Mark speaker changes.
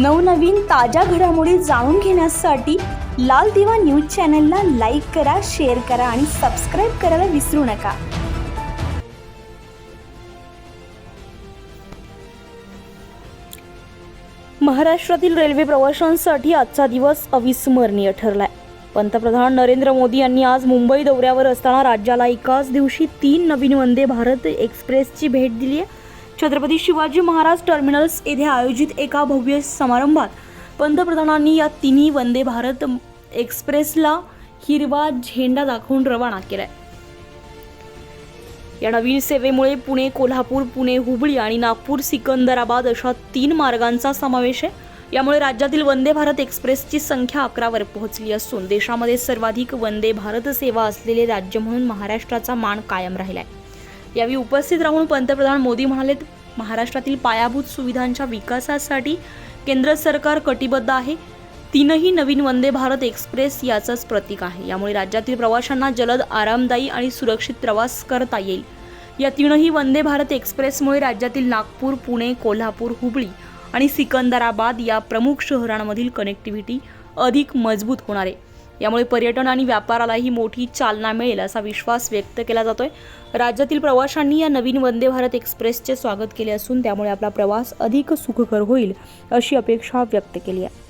Speaker 1: नवनवीन ताज्या घडामोडी जाणून घेण्यासाठी लाल दिवा न्यूज चॅनलला लाईक करा शेअर करा आणि सबस्क्राईब करायला विसरू नका. महाराष्ट्रातील रेल्वे प्रवाशांसाठी आजचा दिवस अविस्मरणीय ठरलाय. पंतप्रधान नरेंद्र मोदी यांनी आज मुंबई दौऱ्यावर असताना राज्याला एकाच दिवशी तीन नवीन वंदे भारत एक्सप्रेसची भेट दिली आहे. छत्रपती शिवाजी महाराज टर्मिनल्स येथे आयोजित एका भव्य समारंभात पंतप्रधानांनी या तिन्ही वंदे भारत एक्सप्रेसला हिरवा झेंडा दाखवून रवाना केलाय. या नवीन सेवेमुळे पुणे कोल्हापूर पुणे हुबळी आणि नागपूर सिकंदराबाद अशा तीन मार्गांचा समावेश आहे. यामुळे राज्यातील वंदे भारत एक्सप्रेसची संख्या अकरावर पोहोचली असून देशामध्ये सर्वाधिक वंदे भारत सेवा असलेले राज्य म्हणून महाराष्ट्राचा मान कायम राहिला आहे यावेळी उपस्थित राहून पंतप्रधान मोदी म्हणाले महाराष्ट्रातील पायाभूत सुविधांच्या विकासासाठी केंद्र सरकार कटिबद्ध आहे. तीनही नवीन वंदे भारत एक्सप्रेस याचंच प्रतीक आहे. यामुळे राज्यातील प्रवाशांना जलद आरामदायी आणि सुरक्षित प्रवास करता येईल. या तीनही वंदे भारत एक्सप्रेसमुळे राज्यातील नागपूर पुणे कोल्हापूर हुबळी आणि सिकंदराबाद या प्रमुख शहरांमधील कनेक्टिव्हिटी अधिक मजबूत होणार आहे. यामुळे पर्यटन आणि व्यापारालाही मोठी चालना मिळेल असा विश्वास व्यक्त केला जातोय. राज्यातील प्रवाशांनी या नवीन वंदे भारत एक्सप्रेसचे स्वागत केले असून त्यामुळे आपला प्रवास अधिक सुखकर होईल अशी अपेक्षा व्यक्त केली आहे.